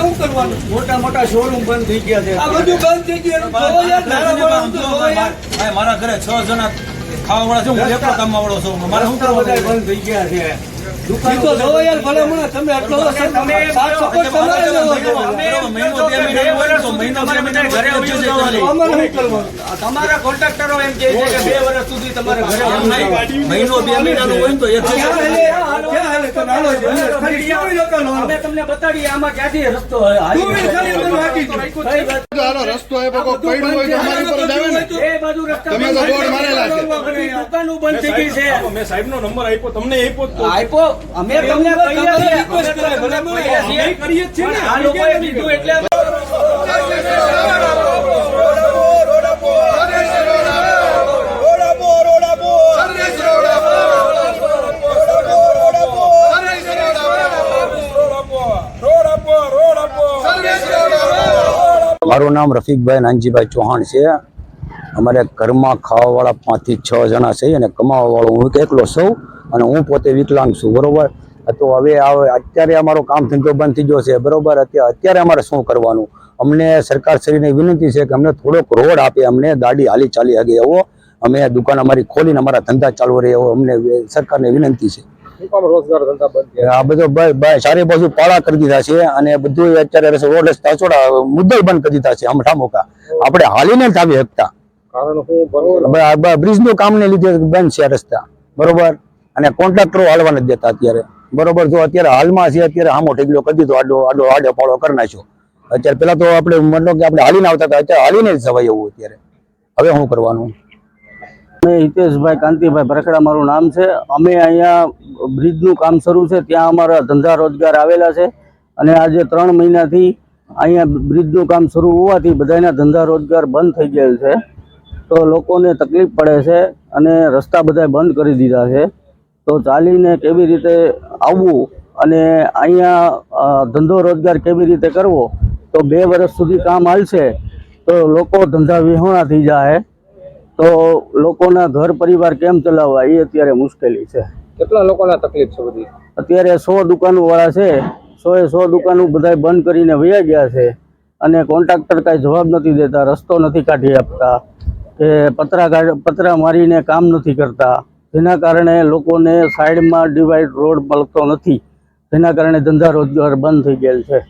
હુકમ મોટા મોટા શોરૂમ બંધ થઈ ગયા છે. મારા ઘરે છ જણા ખાવા વાળા છે હું વાળો મારે શું કરવા બંધ થઈ ગયા છે તો જોવો યાર, ભલે મને તમે આટલો સાથ સપોર્ટ તમારે લેવો જોઈએ. બરાબર, મહિનો બે તમારા કોન્ટ્રાક્ટરો એમ છે કે વર્ષ સુધી તમારે ઘરે મહિનો મહિનાનું હોય તો એક? અમે તમને બતાડીએ આમાં ક્યાંથી રસ્તો રસ્તો એ પડ્યું અમારી જ આવે ને. એ બાજુ રસ્તા તમે તો બોર્ડ મારેલા છે. દુકાનો બંધ થઈ ગઈ છે. મેં સાહેબ નંબર આપ્યો તમને આપ્યો આપ્યો? અમે તમને કરીએ છીએ આ લોકોએ કીધું એટલે મારું નામ રફીકભાઈ નાનજીભાઈ ચૌહાણ છે. અમારે ઘરમાં ખાવાવાળા પાંચથી છ જણા છે અને કમાવાવાળો હું એકલો સૌ અને હું પોતે વિકલાંગ છું બરોબર? તો હવે અત્યારે અમારો કામ ધંધો બંધ થઈ ગયો છે બરોબર? અત્યારે અત્યારે અમારે શું કરવાનું? અમને સરકાર શ્રીને વિનંતી છે કે અમને થોડોક રોડ આપે અમને ગાડી હાલી ચાલી શકે એવો. અમે દુકાન અમારી ખોલીને અમારા ધંધા ચાલુ રહે એવો અમને સરકારને વિનંતી છે? આ બધો ચારે બાજુ પાળા કરી દીધા છે અને બધું અત્યારે રોડ રસ્તા મુદ્દલ બંધ કરી દીધા છે હમઠા મોકા. આપણે હાલીને જ આવી શકતા. કારણ હું બ્રિજનું કામ ને લીધે બંધ છે રસ્તા. બરોબર? અને કોન્ટ્રાક્ટરો હાલવા નથી દેતા અત્યારે. બરોબર? જો અત્યારે હાલમાં છે અત્યારે આમો ઢગલો કરી દીધો આડો આડો આડો પાડો કરી નાખ્યો. અત્યારે પેલા તો આપણે મતલબ કે આપણે હાલીને આવતા હતા અત્યારે હાલીને જ જવાય એવું અત્યારે. હવે શું કરવાનું? હિતેશભાઈ કાંતિભાઈ ભરખડા મારું નામ છે. અમે અહીંયા બ્રિજનું કામ શરૂ છે ત્યાં અમારા ધંધા રોજગાર આવેલા છે. અને આજે ત્રણ મહિનાથી અહીંયા બ્રિજનું કામ શરૂ હોવાથી બધાના ધંધા રોજગાર બંધ થઈ ગયેલ છે. તો લોકોને તકલીફ પડે છે અને રસ્તા બધા બંધ કરી દીધા છે. તો ચાલીને કેવી રીતે આવવું અને અહીંયા ધંધો રોજગાર કેવી રીતે કરવો? તો બે વર્ષ સુધી કામ હાલશે તો લોકો ધંધા વિહોણા થઈ જાય. તો લોકોના ઘર પરિવાર કેમ ચલાવવા એ અત્યારે મુશ્કેલી છે. કેટલા લોકોના તકલીફ છે બધી? અત્યારે સો દુકાનો વાળા છે. સો એ સો દુકાનો બધા બંધ કરીને વયા ગયા છે. અને કોન્ટ્રાક્ટર કાંઈ જવાબ નથી દેતા રસ્તો નથી કાઢી આપતા. કે પતરા પતરા મારીને કામ નથી કરતા. જેના કારણે લોકોને સાઈડમાં ડિવાઈડ રોડ મળતો નથી. જેના કારણે ધંધા રોજગાર બંધ થઈ ગયેલ છે.